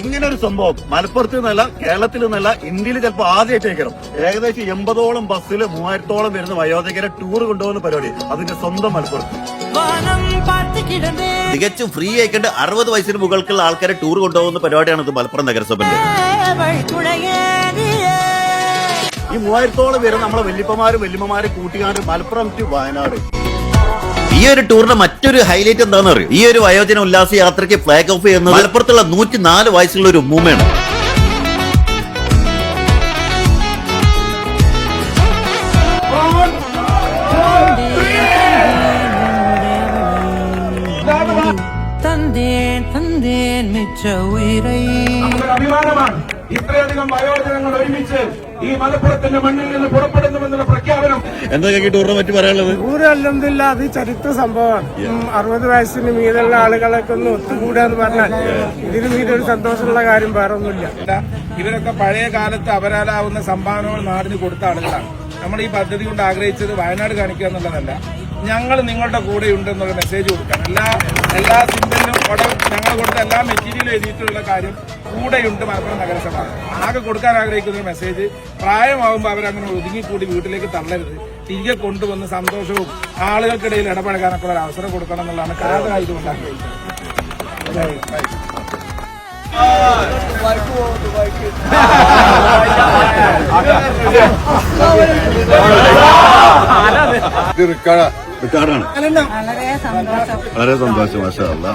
ഇങ്ങനെ ഒരു സംഭവം മലപ്പുറത്ത് നിന്നല്ല കേരളത്തിൽ നിന്നല്ല ഇന്ത്യയിൽ ചിലപ്പോൾ ആദ്യമായിട്ടേക്കണം ഏകദേശം എൺപതോളം ബസ്സിൽ മൂവായിരത്തോളം വരുന്ന വയോധികരെ ടൂർ കൊണ്ടുപോകുന്ന പരിപാടി. അതിന്റെ സ്വന്തം മലപ്പുറത്ത്. തികച്ചും ഫ്രീ ആയിക്കൊണ്ട് അറുപത് വയസ്സിന് മുകൾക്കുള്ള ആൾക്കാരെ ടൂർ കൊണ്ടുപോകുന്ന പരിപാടിയാണ് ഇത് മലപ്പുറം നഗരസഭ ഈ മൂവായിരത്തോളം പേര് നമ്മളെ വല്യപ്പമാരും വല്യമ്മമാരും കൂട്ടിക്കാണ്ട് മലപ്പുറം ടു വയനാട്. ഈ ഒരു ടൂറിന്റെ മറ്റൊരു ഹൈലൈറ്റ് എന്താണെന്ന് അറിയോ ഈ ഒരു വയോജന ഉല്ലാസ യാത്രയ്ക്ക് ഫ്ലാഗ് ഓഫ് ചെയ്യുന്നത് മലപ്പുറത്തുള്ള നൂറ്റി നാല് വയസ്സുള്ള ഒരു ഉമ്മൂമ്മയാണ്. നമുക്കൊരു അഭിമാനമാണ് ഇത്രയധികം വയോജനങ്ങൾ ഒരുമിച്ച് ഈ മലപ്പുറത്തിന്റെ മണ്ണിൽ നിന്ന് പുറപ്പെടുന്നുമെന്നുള്ള എന്തൊക്കെ ടൂറിനെ പറയാനുള്ളത്? അല്ലെന്നില്ല അത് ചരിത്ര സംഭവമാണ്. അറുപത് വയസ്സിന് മീതുള്ള ആളുകളൊക്കെ ഒന്ന് ഒത്തുകൂടുക എന്ന് പറഞ്ഞാൽ ഇതിന് മീതെ ഒരു സന്തോഷമുള്ള കാര്യം വേറെ ഒന്നുമില്ല. ഇവരൊക്കെ പഴയ കാലത്ത് അവരാലാവുന്ന സംഭാവനകൾ നാടിന് കൊടുത്ത ആളുകളാണ്. നമ്മൾ ഈ പദ്ധതി കൊണ്ട് ആഗ്രഹിച്ചത് വയനാട് കാണിക്കുക എന്നുള്ളതല്ല. ഞങ്ങൾ നിങ്ങളുടെ കൂടെ ഉണ്ടെന്നുള്ള മെസ്സേജ് കൊടുക്കാൻ എല്ലാ എല്ലാ സിമ്പലിനും ഞങ്ങൾ കൊടുത്ത എല്ലാ മെറ്റീരിയലും എഴുതിയിട്ടുള്ള കാര്യം കൂടെയുണ്ട് മലപ്പുറം നഗരസഭ. ആകെ കൊടുക്കാൻ ആഗ്രഹിക്കുന്ന മെസ്സേജ് പ്രായമാകുമ്പോൾ അവരങ്ങനെ ഒതുങ്ങിക്കൂടി വീട്ടിലേക്ക് തള്ളരുത്. തിരികെ കൊണ്ടുവന്ന് സന്തോഷവും ആളുകൾക്കിടയിൽ ഇടപഴകാനൊക്കെ ഒരു അവസരം കൊടുക്കണം എന്നുള്ളതാണ് കാലമായതുകൊണ്ട് ആഗ്രഹിക്കുന്നത് റിക്കാർഡാണ്. വളരെ സന്തോഷം. വളരെ സന്തോഷം മാഷാ അല്ലാ.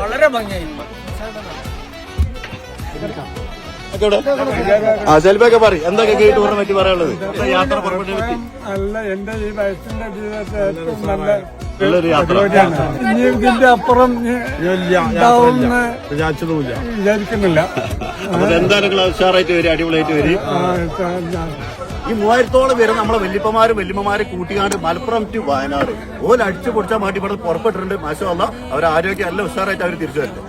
വളരെ ഭംഗിയായി. ആ പറ എന്തൊക്കെ ഈ ടൂറിനെ പറ്റി പറയാനുള്ളത്? യാത്ര പറ്റി അല്ല എന്റെ ഈ വയസ്സിന്റെ ജീവിതത്തിൽ ഏറ്റവും നല്ല യാത്ര. ഇനി ഇതിന്റെ അപ്പുറം വിചാരിക്കുന്നില്ല. എന്തായാലും ഉഷാറായിട്ട് വരും അടിപൊളിയായിട്ട് വരും. ഈ മൂവായിരത്തോളം പേര് നമ്മളെ വല്യപ്പമാരും വല്യമ്മമാരെ കൂട്ടിക്കാണ്ട് മലപ്പുറം ടു വയനാട്. ഓല അടിച്ചു പൊടിച്ചാൽ മാറ്റി ഇവിടെ പുറപ്പെട്ടിട്ടുണ്ട്. മാഷമല്ല അവർ ആരോഗ്യം നല്ല ഉഷാറായിട്ട് അവർ തിരിച്ചു വരട്ടെ.